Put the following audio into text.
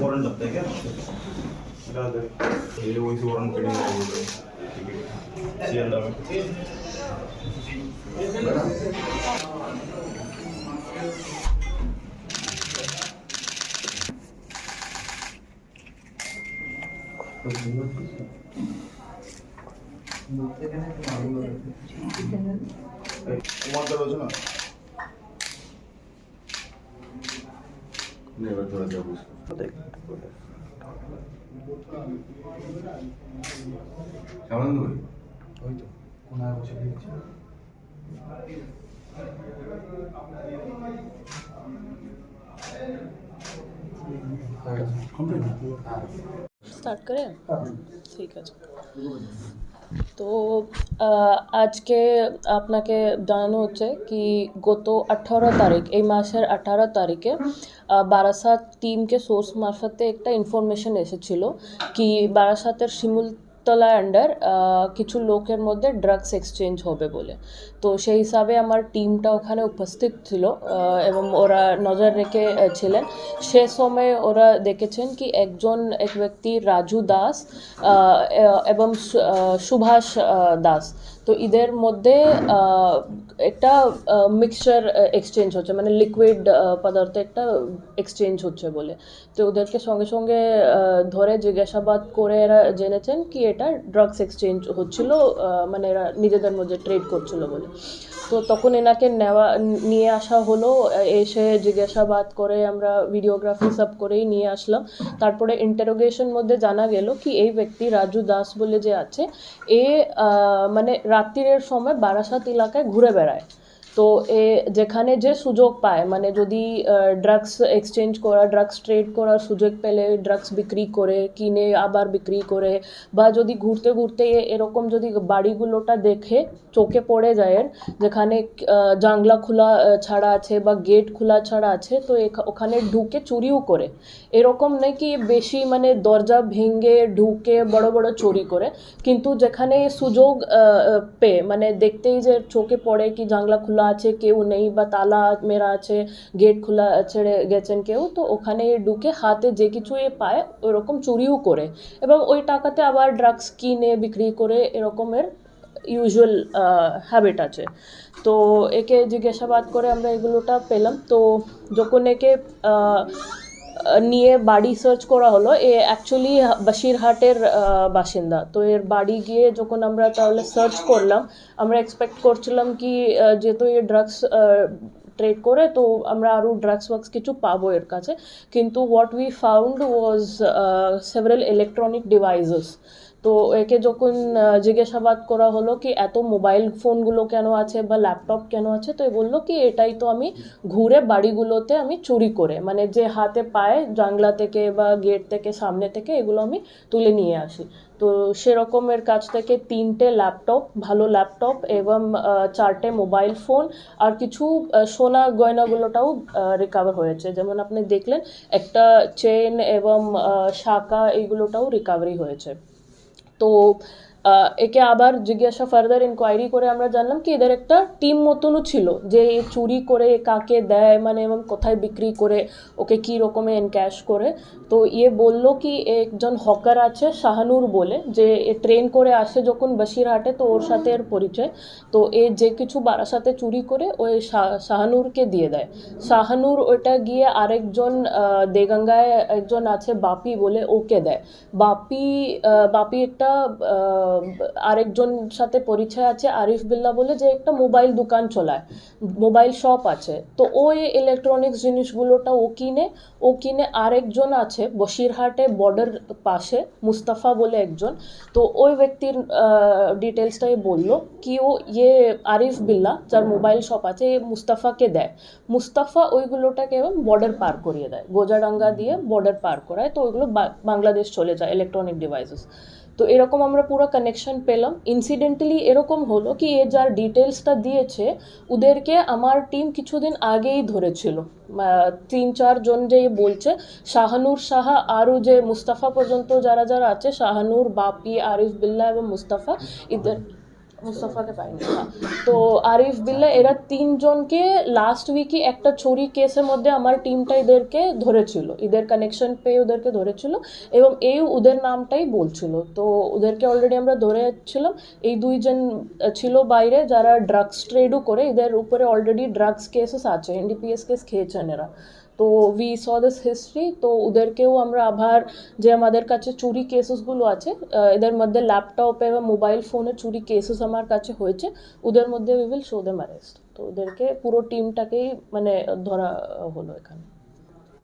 warrant apply किया इधर ये वो इस warrant के लिए बोल रहे हैं सी एंड में Thank you. তো রয়েছে না এবার ধরে যাব কেমন ধরি ওই তো কোনায় বসে দিয়েছি স্টার্ট করেন ঠিক আছে। তো আজকে আপনাকে জানানো হচ্ছে কি গত আঠারো তারিখ, এই মাসের আঠারো তারিখে বারাসাত টিমকে সোর্স মারফতে একটা ইনফরমেশন এসেছিল কি বারাসাতের শিমুলতলা আন্ডার কিছু লোকের মধ্যে ড্রাগস এক্সচেঞ্জ হবে বলে। তো সেই হিসাবে আমার টিমটা ওখানে উপস্থিত ছিল এবং ওরা নজর রেখে ছিলেন। সে সময় ওরা দেখেছেন কি একজন এক ব্যক্তি রাজু দাস এবং সুভাষ দাস। তো এদের মধ্যে একটা মিক্সচার এক্সচেঞ্জ হচ্ছে। মানে লিকুইড পদার্থ একটা এক্সচেঞ্জ হচ্ছে বলে। তো ওদেরকে সঙ্গে সঙ্গে ধরে জিজ্ঞাসাবাদ করে এরা জেনেছেন কি এটা ড্রাগস এক্সচেঞ্জ হচ্ছিল মানে এরা নিজেদের মধ্যে ট্রেড করছিল বলে। তো তখন এনাকে নেওয়া, নিয়ে আসা হলো, এসে জিজ্ঞাসাবাদ করে আমরা ভিডিওগ্রাফি সব করেই নিয়ে আসলাম। তারপরে ইন্টারোগেশন মধ্যে জানা গেল কি এই ব্যক্তি রাজু দাস বলে যে আছে, এ মানে রাত্রির সময় বারাসাত এলাকায় ঘুরে বেড়ায়। তো, এ, যেখানে যে সুযোগ পায় মানে যদি ড্রাগস এক্সচেঞ্জ করা ড্রাগস ট্রেড করার সুযোগ পেলে ড্রাগস বিক্রি করে, কিনে আবার বিক্রি করে, বা যদি ঘুরতে ঘুরতে এরকম যদি বাড়িগুলোটা দেখে চোখে পড়ে যায়, যেখানে জানলা খোলা ছাড়া আছে বা গেট খোলা ছাড়া আছে, তো ওখানে ঢুকে চুরিও করে। এরকম নেই কি বেশি মানে দরজা ভেঙে ঢুকে বড় বড় চুরি করে, কিন্তু যেখানে সুযোগ পেয়ে মানে দেখতেই যে চোখে পড়ে কি জানলা খোলা আছে, কেউ নেই বা তালা মেরা আছে গেট খোলা ছেড়ে গেছেন কেউ, তো ওখানে ঢুকে হাতে যে কিছু এ পায় ওরকম চুরিও করে এবং ওই টাকাতে আবার ড্রাগস কিনে, বিক্রি করে এরকমের ইউজুয়াল হ্যাবিট আছে। তো একে জিজ্ঞাসাবাদ করে আমরা এগুলোটা পেলাম। তো যখন একে নিয়ে বাড়ি সার্চ করা হলো। এ অ্যাকচুয়ালি বাসিরহাটের বাসিন্দা। তো এর বাড়ি গিয়ে যখন আমরা তাহলে সার্চ করলাম, আমরা এক্সপেক্ট করছিলাম কি যেহেতু এ ড্রাগস ট্রেড করে, তো আমরা আরও ড্রাগস ওয়াক্স কিছু পাবো এর কাছে। কিন্তু what we found was several electronic devices তো একে যখন জিজ্ঞাসাবাদ করা হলো কি এত মোবাইল ফোনগুলো কেন আছে বা ল্যাপটপ কেন আছে, তো বলল কি এটাই তো আমি ঘুরে বাড়িগুলোতে আমি চুরি করে মানে যে হাতে পায় জানলা থেকে বা গেট থেকে সামনে থেকে এগুলো আমি তুলে নিয়ে আসি। তো সেরকমের কাছ থেকে তিনটে ল্যাপটপ ভালো ল্যাপটপ এবং চারটে মোবাইল ফোন আর কিছু সোনা গয়নাগুলোটাও রিকাভার হয়েছে। যেমন আপনি দেখলেন, একটা চেন এবং শাঁখা এইগুলোটাও রিকাভারি হয়েছে। তো আহ, একে আবার জিজ্ঞাসা ফার্দার ইনকোয়ারি করে আমরা জানলাম কি এদের একটা টিম মতনও ছিল যে চুরি করে কাকে দেয় মানে এবং কোথায় বিক্রি করে, ওকে কী রকমে এনক্যাশ করে। তো ইয়ে বলল কি একজন হকার আছে, শাহানুর বলে, যে এ ট্রেন করে আসে যখন বসিরহাটে, তো ওর সাথে এর পরিচয়। তো এ যে কিছু বারাসাতে চুরি করে ওই শাহ- শাহানুরকে দিয়ে দেয়। শাহানুর ওটা গিয়ে আরেকজন দেগঙ্গায় একজন আছে, বাপি বলে, ওকে দেয়। বাপি বাপি একটা আরেকজন সাথে পরিচয় আছে, আরিফ বিল্লা বলে যে একটা মোবাইল দোকান চলায়, মোবাইল শপ আছে। তো ওই ইলেকট্রনিক্স জিনিসগুলোটা ও কিনে ও কিনে আরেকজন আছে বসিরহাটে বর্ডার পাশে, মুস্তাফা বলে একজন। তো ওই ব্যক্তির ডিটেলসটাই বলল কি ও ইয়ে আরিফ বিল্লা, যার মোবাইল শপ আছে, এ মুস্তাফাকে দেয়। মুস্তাফা ওইগুলোটাকে বর্ডার পার করিয়ে দেয়, গোজাডাঙ্গা দিয়ে বর্ডার পার করায়, তো ওইগুলো বাংলাদেশ চলে যায় ইলেকট্রনিক ডিভাইসেস তো এরকম আমরা পুরো কানেকশন পেলাম। ইনসিডেন্টালি এরকম হলো কি, এ যার ডিটেলসটা দিয়েছে, ওদেরকে আমার টিম কিছুদিন আগেই ধরেছিল। তিন চারজন যে বলছে, শাহানুর সাহা আরও যে মুস্তাফা পর্যন্ত যারা যারা আছে, শাহানুর, বাপি, আরিফ বিল্লা এবং মুস্তাফা, এদের মুস্তফাকে পাইনি। তো আরিফ বিল্লা, এরা তিনজনকে লাস্ট উইকই একটা চুরি কেসের মধ্যে আমার টিমটা এদেরকে ধরেছিল। এদের কানেকশন পেয়ে ওদেরকে ধরেছিল এবং এই ওদের নামটাই বলছিল। তো ওদেরকে অলরেডি আমরা ধরেছিলাম। এই দুইজন ছিল বাইরে যারা ড্রাগস ট্রেডও করে, এদের উপরে অলরেডি ড্রাগস কেসেস আছে এনডিপিএস কেস খেয়েছেন এরা। তো উই স দিস হিস্ট্রি তো ওদেরকেও আমরা আবার যে আমাদের কাছে চুরি কেসেসগুলো আছে এদের মধ্যে ল্যাপটপে বা মোবাইল ফোনে চুরি কেসেস আমার কাছে হয়েছে, ওদের মধ্যে we will show them arrest তো ওদেরকে পুরো টিমটাকেই মানে ধরা হলো এখানে।